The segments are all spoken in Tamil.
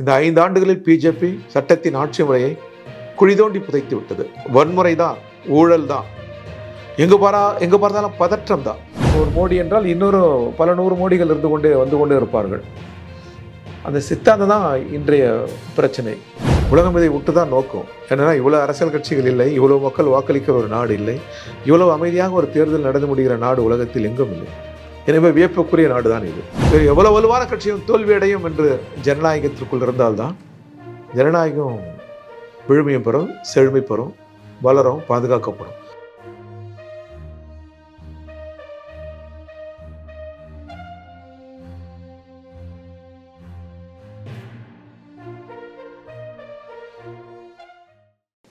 இந்த ஐந்து ஆண்டுகளில் பிஜேபி சட்டத்தின் ஆட்சி முறையை குழிதோண்டி புதைத்து விட்டது. வன்முறை தான் ஊழல் தான். எங்க பாரா எங்க பார்த்தாலும் பதற்றம் தான். ஒரு மோடி என்றால் இன்னொரு பல நூறு மோடிகள் இருந்து கொண்டே வந்து கொண்டே இருப்பார்கள். அந்த சித்தாந்தம் தான் இன்றைய பிரச்சனை. உலகம் இதை விட்டு தான் நோக்கும். என்னன்னா இவ்வளோ அரசியல் கட்சிகள் இல்லை இவ்வளோ மக்கள் வாக்களிக்கிற ஒரு நாடு இல்லை இவ்வளவு அமைதியாக ஒரு தேர்தல் நடந்து முடிகிற நாடு உலகத்தில் எங்கும் இல்லை. எனவே வியப்புக்குரிய நாடு தான் இது. வேறு எவ்வளவு வலுவான கட்சியும் தோல்வி அடையும் என்று ஜனநாயகத்திற்குள் இருந்தால்தான் ஜனநாயகம் விழுமையும் பெறும் செழுமை பெறும் வளரும் பாதுகாக்கப்படும்.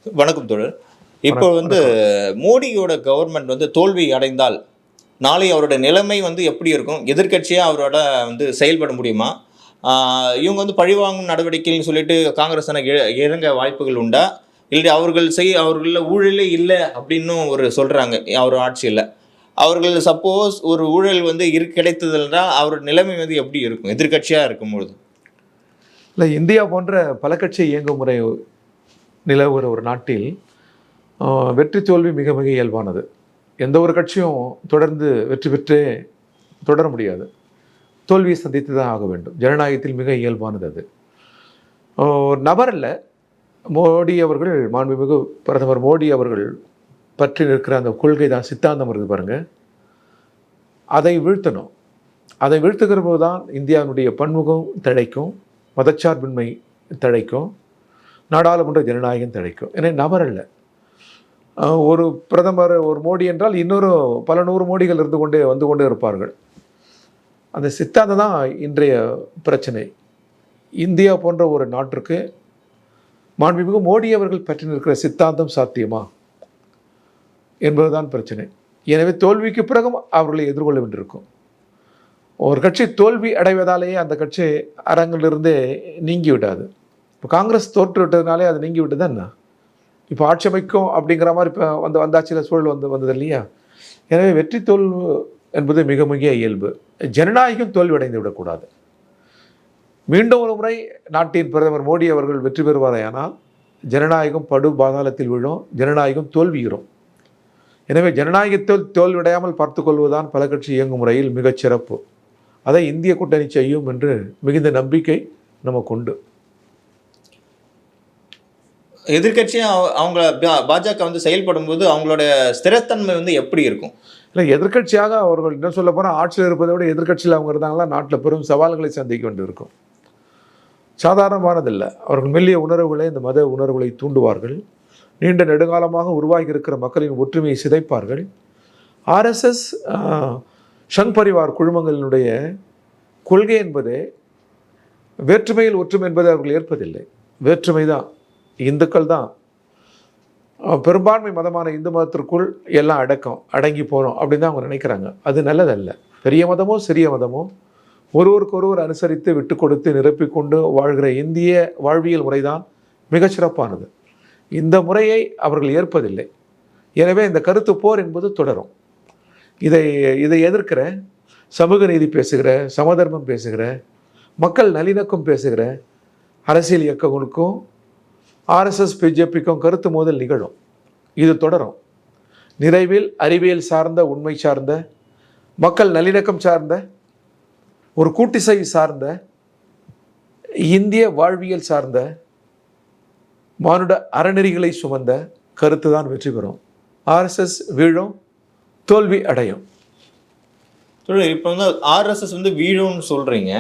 வணக்கம் தோழர். இப்போ வந்து மோடியோட கவர்மெண்ட் வந்து தோல்வி அடைந்தால் நாளை அவரோட நிலைமை வந்து எப்படி இருக்கும்? எதிர்க்கட்சியாக அவரோட வந்து செயல்பட முடியுமா? இவங்க வந்து பழிவாங்கும் நடவடிக்கைன்னு சொல்லிட்டு காங்கிரஸ் இறங்க வாய்ப்புகள் உண்டா? இல்லை அவர்கள் செய் அவர்களில் ஊழலே இல்லை அப்படின்னும் ஒரு சொல்கிறாங்க அவர் ஆட்சியில். அவர்கள் சப்போஸ் ஒரு ஊழல் வந்து இரு கிடைத்ததுன்னா அவரோட நிலைமை வந்து எப்படி இருக்கும்? எதிர்க்கட்சியாக இருக்கும்பொழுது. இல்லை இந்தியா போன்ற பல கட்சி இயங்கும் முறை நிலவுகிற ஒரு நாட்டில் வெற்றி தோல்வி மிக மிக இயல்பானது. எந்த ஒரு கட்சியும் தொடர்ந்து வெற்றி பெற்றே தொடர முடியாது. தோல்வியை சந்தித்து தான் ஆக வேண்டும். ஜனநாயகத்தில் மிக இயல்பானது அது. ஒரு நபர் அல்ல. மோடி அவர்கள் மாண்புமிகு பிரதமர் மோடி அவர்கள் பற்றி நிற்கிற அந்த கொள்கை தான் சித்தாந்தம் இருக்குது பாருங்கள் அதை வீழ்த்தணும். அதை வீழ்த்துகிற போது தான் இந்தியாவினுடைய பன்முகம் தழைக்கும் மதச்சார்பின்மை தழைக்கும் நாடாளுமன்ற ஜனநாயகம் தழைக்கும். ஏன்னா நபர் அல்ல. ஒரு பிரதமர் ஒரு மோடி என்றால் இன்னொரு பல நூறு மோடிகள் இருந்து கொண்டே வந்து கொண்டே இருப்பார்கள். அந்த சித்தாந்தம் தான் இன்றைய பிரச்சனை. இந்தியா போன்ற ஒரு நாட்டிற்கு மாண்புமிகு மோடி அவர்கள் பற்றி நிற்கிற சித்தாந்தம் சாத்தியமா என்பதுதான் பிரச்சனை. எனவே தோல்விக்கு பிறகும் அவர்களை எதிர்கொள்ள வேண்டியிருக்கும். ஒரு கட்சி தோல்வி அடைவதாலேயே அந்த கட்சி அரங்கிலிருந்தே நீங்கி விடாது இப்போ காங்கிரஸ் தோற்று விட்டதுனாலே அது நீங்கி விட்டது என்ன? இப்போ ஆட்சி அமைக்கும் அப்படிங்கிற மாதிரி இப்போ வந்து வந்தாச்சில சூழல் வந்து வந்தது இல்லையா? எனவே வெற்றி தோல்வு என்பது மிக மிக இயல்பு. ஜனநாயகம் தோல்வியடைந்து விடக்கூடாது. மீண்டும் ஒரு முறை நாட்டின் பிரதமர் மோடி அவர்கள் வெற்றி பெறுவாரையானால் ஜனநாயகம் படு பாதாளத்தில் விழும் ஜனநாயகம் தோல்வியுறும் எனவே ஜனநாயகத்தில் தோல்வியடையாமல் பார்த்துக்கொள்வதுதான் பல கட்சி இயங்கும் முறையில் மிகச் சிறப்பு. அதை இந்திய கூட்டணி செய்யும் என்று மிகுந்த நம்பிக்கை நமக்கு உண்டு. எதிர்கட்சியும் அவங்க பா- பாஜக வந்து செயல்படும் போது அவங்களோட ஸ்திரத்தன்மை வந்து எப்படி இருக்கும்? இல்லை எதிர்க்கட்சியாக அவர்கள் என்ன சொல்ல போனால் ஆட்சியில் இருப்பதை விட எதிர்கட்சியில் அவங்க இருந்தாங்களா நாட்டில் பெரும் சவால்களை சந்திக்க வேண்டியிருக்கும். சாதாரணமானதில்லை. அவர்கள் மெல்லிய உணர்வுகளை இந்த மத உணர்வுகளை தூண்டுவார்கள். நீண்ட நெடுங்காலமாக உருவாகி இருக்கிற மக்களின் ஒற்றுமையை சிதைப்பார்கள். ஆர்எஸ்எஸ் ஷங் பரிவார் குழுமங்களினுடைய கொள்கை என்பதே வேற்றுமையில் ஒற்றுமை என்பதை அவர்கள் ஏற்பதில்லை. வேற்றுமை தான். இந்துக்கள் தான். பெரும்பான்மை மதமான இந்து மதத்திற்குள் எல்லாம் அடக்கம் அடங்கி போகிறோம் அப்படின்னு தான் அவங்க நினைக்கிறாங்க. அது நல்லதல்ல. பெரிய மதமோ சிறிய மதமோ ஒருவருக்கு ஒருவர் அனுசரித்து விட்டு கொடுத்து நிரப்பிக்கொண்டு வாழ்கிற இந்திய வாழ்வியல் முறைதான் மிகச்சிறப்பானது இந்த முறையை அவர்கள் ஏற்பதில்லை. எனவே இந்த கருத்து போர் என்பது தொடரும். இதை இதை எதிர்க்கிற சமூக நீதி பேசுகிற சமதர்மம் பேசுகிற மக்கள் நல்லிணக்கம் பேசுகிற அரசியல் இயக்கங்களுக்கும் ஆர்எஸ்எஸ் பிஜேபிக்கும் கருத்து மோதல் நிகழும். இது தொடரும். நிறைவில் அறிவியல் சார்ந்த உண்மை சார்ந்த மக்கள் நல்லிணக்கம் சார்ந்த ஒரு கூட்டிசை சார்ந்த இந்திய வாழ்வியல் சார்ந்த மானுட அறநெறிகளை சுமந்த கருத்து தான் வெற்றி பெறும். ஆர்எஸ்எஸ் வீழும் தோல்வி அடையும். இப்போ வந்து ஆர்எஸ்எஸ் வந்து வீழும்னு சொல்கிறீங்க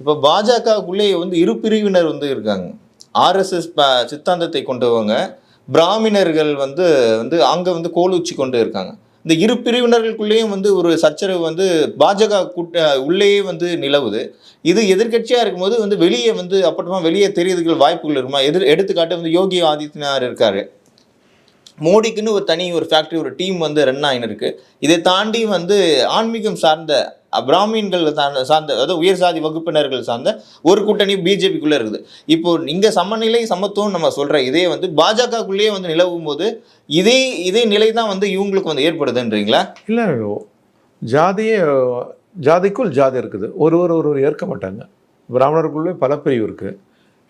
இப்போ பாஜகவுக்குள்ளே வந்து இரு பிரிவினர் வந்து இருக்காங்க. ஆர்எஸ்எஸ் சித்தாந்தத்தை கொண்டவங்க பிராமணர்கள் வந்து வந்து அங்கே வந்து கோலூச்சி கொண்டு இருக்காங்க. இந்த இரு பிரிவினர்களுக்குள்ளேயும் வந்து ஒரு சச்சரவு வந்து பாஜக கூட்ட உள்ளேயே வந்து நிலவுது. இது எதிர்க்கட்சியாக இருக்கும்போது வந்து வெளியே வந்து அப்பட்டமாக வெளியே தெரியறதுக்கு வாய்ப்புகள் இருக்குமா? எதிர் எடுத்துக்காட்டு வந்து யோகி ஆதித்யநாத் இருக்காரு. மோடிக்குன்னு ஒரு தனி ஒரு ஃபேக்ட்ரி ஒரு டீம் வந்து ரன் ஆகின்னு இருக்கு. இதை தாண்டி வந்து ஆன்மீகம் சார்ந்த பிராமின்கள் சார்ந்த அதாவது உயர் சாதி வகுப்பினர்கள் சார்ந்த ஒரு கூட்டணி பிஜேபிக்குள்ளே இருக்குது. இப்போ இங்கே சமநிலை சமத்துவம் நம்ம சொல்கிற இதே வந்து பாஜகக்குள்ளேயே வந்து நிலவும் போது இதே இதே நிலை தான் வந்து இவங்களுக்கு வந்து ஏற்படுதுன்றீங்களா? இல்லை ஜாதியே ஜாதிக்குள் ஜாதி இருக்குது. ஒருவர் ஒருவர் ஏற்க மாட்டாங்க. பிராமணருக்குள்ளே பல பிரிவு இருக்குது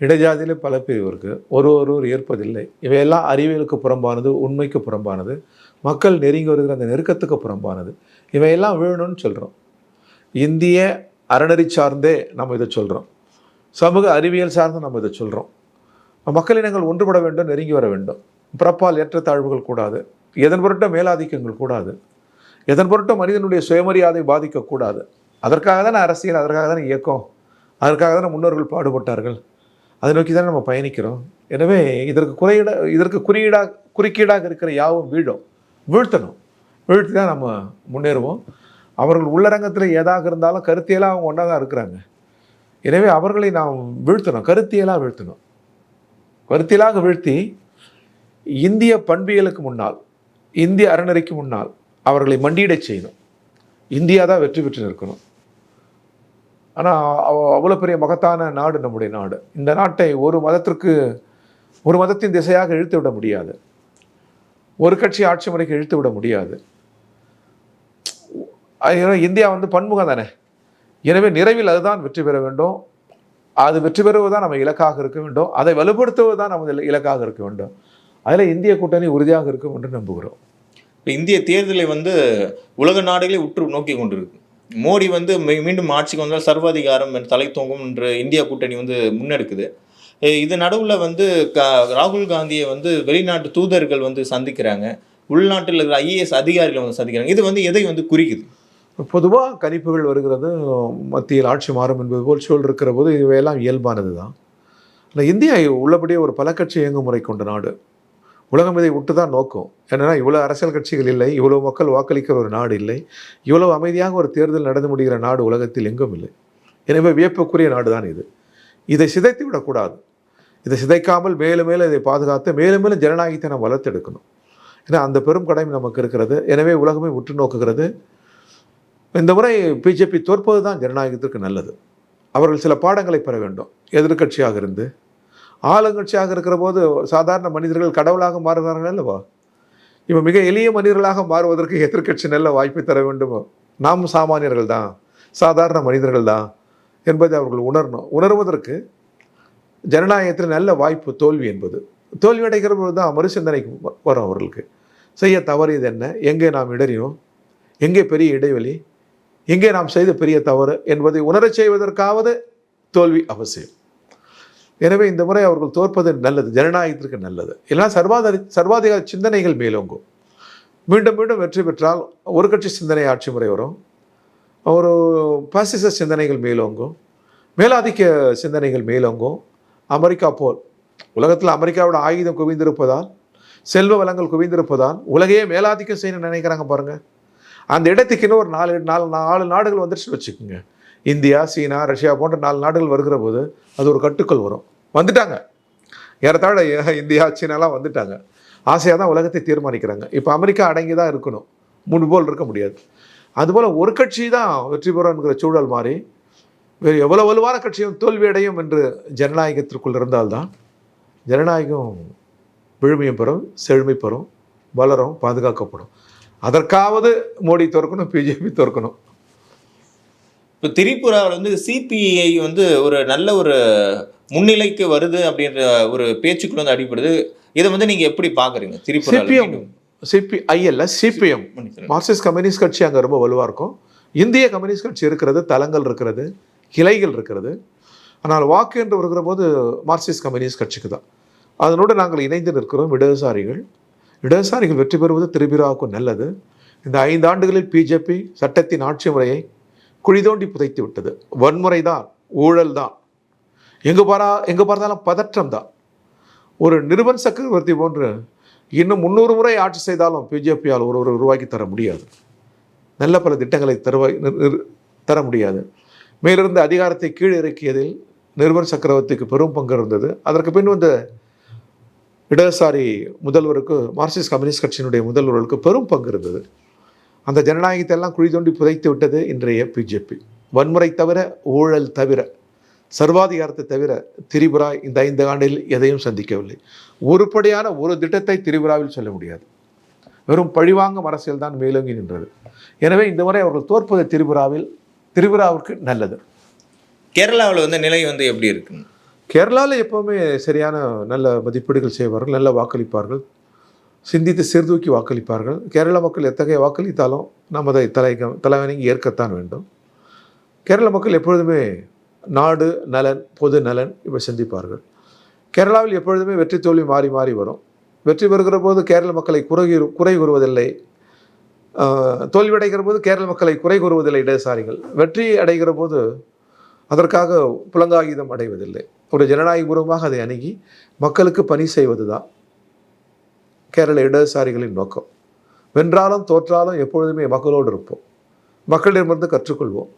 இடைஜாதியிலே பல பிரிவு இருக்குது ஒரு ஒருவர் ஏற்பதில்லை. இவையெல்லாம் அறிவியலுக்கு புறம்பானது உண்மைக்கு புறம்பானது. மக்கள் நெருங்கி வருகிற அந்த நெருக்கத்துக்கு புறம்பானது. இவையெல்லாம் வேணும்னு சொல்கிறோம் இந்திய அறநெறி சார்ந்தே நம்ம இதை சொல்கிறோம் சமூக அறிவியல் சார்ந்து நம்ம இதை சொல்கிறோம் மக்களினங்கள் ஒன்றுபட வேண்டும் நெருங்கி வர வேண்டும். பிறப்பால் ஏற்றத்தாழ்வுகள் கூடாது. எதன் பொருட்ட மேலாதிக்கங்கள் கூடாது. எதன் பொருட்ட மனிதனுடைய சுயமரியாதை பாதிக்கக்கூடாது அதற்காக தானே அரசியல் அதற்காக தானே இயக்கம் அதற்காக தானே முன்னோர்கள் பாடுபட்டார்கள். அதை நோக்கி தானே நம்ம பயணிக்கிறோம். எனவே இதற்கு குறையீட இதற்கு குறியீடாக குறுக்கீடாக இருக்கிற யாவும் வீழும் வீழ்த்தணும். வீழ்த்தி தான் நம்ம முன்னேறுவோம். அவர்கள் உள்ளரங்கத்தில் ஏதாக இருந்தாலும் கருத்தியலாக அவங்க ஒன்றா தான் இருக்கிறாங்க. எனவே அவர்களை நாம் வீழ்த்தணும் கருத்தியலாக வீழ்த்தணும். கருத்தியலாக வீழ்த்தி இந்திய பண்பியலுக்கு முன்னால் இந்திய அறநெறிக்கு முன்னால் அவர்களை மண்டியிடச் செய்யணும். இந்தியா தான் வெற்றி பெற்று நிற்கணும். ஆனால் அவ்வளோ பெரிய மகத்தான நாடு நம்முடைய நாடு. இந்த நாட்டை ஒரு மதத்திற்கு ஒரு மதத்தின் திசையாக இழுத்து விட முடியாது. ஒரு கட்சி ஆட்சி முறைக்கு இழுத்து விட முடியாது. இந்தியா வந்து பன்முகம் தானே? எனவே நிறைவில் அதுதான் வெற்றி பெற வேண்டும். அது வெற்றி பெறுவதுதான் நம்ம இலக்காக இருக்க வேண்டும். அதை வலுப்படுத்துவது தான் நமது இலக்காக இருக்க வேண்டும். அதில் இந்திய கூட்டணி உறுதியாக இருக்கும் என்று நம்புகிறோம். இப்போ இந்திய தேர்தலை வந்து உலக நாடுகளே உற்று நோக்கி கொண்டிருக்கு. மோடி வந்து மீண்டும் ஆட்சிக்கு வந்தால் சர்வாதிகாரம் என்ற தலை தோங்கும் என்று இந்தியா கூட்டணி வந்து முன்னெடுக்குது. இது நடுவில் வந்து க- ராகுல் காந்தியை வந்து வெளிநாட்டு தூதர்கள் வந்து சந்திக்கிறாங்க. உள்நாட்டில் இருக்கிற ஐஏஎஸ் அதிகாரிகள் வந்து சந்திக்கிறாங்க. இது வந்து எதை வந்து குறிக்குது? பொதுவாக கணிப்புகள் வருகிறது மத்தியில் ஆட்சி மாறும் என்பது போல் சூழல் இருக்கிற போது இவையெல்லாம் இயல்பானது தான். ஆனால் இந்தியா உள்ளபடியே ஒரு பல கட்சி இயங்குமுறை கொண்ட நாடு. உலகம் இதை விட்டு தான் நோக்கும். என்னன்னா இவ்வளோ அரசியல் கட்சிகள் இல்லை இவ்வளோ மக்கள் வாக்களிக்கிற ஒரு நாடு இல்லை இவ்வளோ அமைதியாக ஒரு தேர்தல் நடந்து முடிகிற நாடு உலகத்தில் எங்கும் இல்லை. எனவே வியப்புக்குரிய நாடு தான் இது. இதை சிதைத்து விடக்கூடாது இதை சிதைக்காமல் மேலும் மேலும் இதை பாதுகாத்து மேலும் மேலும் ஜனநாயகத்தை நாம் வளர்த்தெடுக்கணும். ஏன்னா அந்த பெரும் கடமை நமக்கு இருக்கிறது. எனவே உலகமே உற்று நோக்குகிறது. இந்த முறை பிஜேபி தோற்பது தான் ஜனநாயகத்திற்கு நல்லது. அவர்கள் சில பாடங்களை பெற வேண்டும். எதிர்க்கட்சியாக இருந்து. ஆளுங்கட்சியாக இருக்கிற போது சாதாரண மனிதர்கள் கடவுளாக மாறுகிறார்கள் அல்லவா? இப்போ மிக எளிய மனிதர்களாக மாறுவதற்கு எதிர்க்கட்சி நல்ல வாய்ப்பை தர வேண்டுமோ? நாம் சாமானியர்கள் தான். சாதாரண மனிதர்கள் தான் என்பதை அவர்கள் உணரணும். உணர்வதற்கு ஜனநாயகத்தில் நல்ல வாய்ப்பு தோல்வி என்பது. தோல்வி அடைகிற போது தான் மறுசிந்தனைக்கு வரும் அவர்களுக்கு. செய்ய தவறியது என்ன? எங்கே நாம் இடறினோம்? எங்கே பெரிய இடைவெளி? எங்கே நாம் செய்த பெரிய தவறு என்பதை உணரச் செய்வதற்காவது தோல்வி அவசியம். எனவே இந்த முறை அவர்கள் தோற்பது நல்லது ஜனநாயகத்திற்கு நல்லது. இல்லைனா சர்வாதாரி சர்வாதிகார சிந்தனைகள் மேலோங்கும். மீண்டும் மீண்டும் வெற்றி பெற்றால் ஒரு கட்சி சிந்தனை ஆட்சி முறை வரும். ஒரு பாசிச சிந்தனைகள் மேலோங்கும். மேலாதிக்க சிந்தனைகள் மேலோங்கும். அமெரிக்கா போல் உலகத்தில் அமெரிக்காவோட ஆயுதம் குவிந்திருப்பதால் செல்வ வளங்கள் குவிந்திருப்பதால் உலகையே மேலாதிக்கம் செய்யணும்னு நினைக்கிறாங்க பாருங்கள் அந்த இடத்துக்கு இன்னும் ஒரு நாலு நாலு நாலு நாடுகள் வந்துருச்சு வச்சுக்கோங்க. இந்தியா சீனா ரஷ்யா போன்ற நாலு நாடுகள் வருகிற போது அது ஒரு கட்டுக்குள் வரும். வந்துட்டாங்க. ஏறத்தாழ ஏ- இந்தியா சீனாலாம் வந்துட்டாங்க. ஆசையாக தான் உலகத்தை தீர்மானிக்கிறாங்க. இப்போ அமெரிக்கா அடங்கி தான் இருக்கணும். மூணு போல் இருக்க முடியாது. அதுபோல் ஒரு கட்சி தான் வெற்றி பெறும்ங்கிற சூழல் மாறி வேறு எவ்வளோ வலுவான கட்சியும் தோல்வி அடையும் என்று ஜனநாயகத்திற்குள் இருந்தால்தான் ஜனநாயகம் விழுமையும் பெறும் செழுமை பெறும் வளரும் பாதுகாக்கப்படும். அதற்காவது மோடி தோற்கணும் பிஜேபி தோற்கணும் இப்போ திரிபுராவில் வந்து சிபிஐ வந்து ஒரு நல்ல ஒரு முன்னிலைக்கு வருது அப்படின்ற ஒரு பேச்சுக்குள்ள வந்து அடிப்படுது இதை வந்து நீங்க எப்படி பாக்குறீங்க? திரிபுரா சிபிஎம் சிபிஐஎல்ல சிபிஎம். மார்க்சிஸ்ட் கம்யூனிஸ்ட் கட்சி அங்கே ரொம்ப வலுவாக இருக்கும். இந்திய கம்யூனிஸ்ட் கட்சி இருக்கிறது தளங்கள் இருக்கிறது கிளைகள் இருக்கிறது. ஆனால் வாக்கு என்று வருகிற போது மார்க்சிஸ்ட் கம்யூனிஸ்ட் கட்சிக்கு தான். அதனோடு நாங்கள் இணைந்து நிற்கிறோம் இடதுசாரிகள் இடதுசாரிகள் வெற்றி பெறுவது திருபிராவுக்கும் நல்லது. இந்த ஐந்து ஆண்டுகளில் பிஜேபி சட்டத்தின் ஆட்சி முறையை குழி தோண்டி புதைத்து விட்டது. வன்முறை தான் ஊழல் தான் எங்கே பாரா எங்கே பார்த்தாலும் பதற்றம் தான் ஒரு நிருபன் சக்கரவர்த்தி போன்று இன்னும் முந்நூறு முறை ஆட்சி செய்தாலும் பிஜேபியால் ஒருவர் உருவாக்கி தர முடியாது. நல்ல பல திட்டங்களை தருவாய் தர முடியாது. மேலிருந்து அதிகாரத்தை கீழ் இறக்கியதில் நிருபர் சக்கரவர்த்திக்கு பெரும் பங்கு இருந்தது. அதற்கு பின் வந்த இடதுசாரி முதல்வருக்கு மார்க்சிஸ்ட் கம்யூனிஸ்ட் கட்சியினுடைய முதல்வர்களுக்கு பெரும் பங்கு இருந்தது. அந்த ஜனநாயகத்தை எல்லாம் குழி தோண்டி புதைத்து விட்டது இன்றைய பிஜேபி. வன்முறை தவிர ஊழல் தவிர சர்வாதிகாரத்தை தவிர திரிபுரா இந்த ஐந்து ஆண்டில் எதையும் சந்திக்கவில்லை. ஒருபடியான ஒரு திட்டத்தை திரிபுராவில் சொல்ல முடியாது. வெறும் பழிவாங்கும் அரசியல் தான் மேலோங்கி நின்றது. எனவே இந்த முறை அவர்கள் தோற்பது திரிபுராவில் திரிபுராவிற்கு நல்லது. கேரளாவில் வந்து நிலை வந்து எப்படி இருக்குங்க கேரளாவில் எப்போவுமே சரியான நல்ல மதிப்பீடுகள் செய்வார்கள் நல்ல வாக்களிப்பார்கள். சிந்தித்து சீர்தூக்கி வாக்களிப்பார்கள். கேரள மக்கள் எத்தகைய வாக்களித்தாலும் நாம் அதை தலை தலைவணங்கி ஏற்கத்தான் வேண்டும். கேரள மக்கள் எப்பொழுதுமே நாடு நலன் பொது நலன் இவை சிந்திப்பார்கள். கேரளாவில் எப்பொழுதுமே வெற்றி தோல்வி மாறி மாறி வரும். வெற்றி பெறுகிற போது கேரள மக்களை குறை குறை கூறுவதில்லை. தோல்வியடைகிற போது கேரள மக்களை குறை கூறுவதில்லை இடதுசாரிகள். வெற்றி அடைகிற போது அதற்காக புலங்காயுதம் அடைவதில்லை. ஒரு ஜனநாயகபூர்வமாக அதை அணுகி மக்களுக்கு பணி செய்வது தான் கேரள இடதுசாரிகளின் நோக்கம். வென்றாலும் தோற்றாலும் எப்பொழுதுமே மக்களோடு இருப்போம். மக்களிடமிருந்து கற்றுக்கொள்வோம்.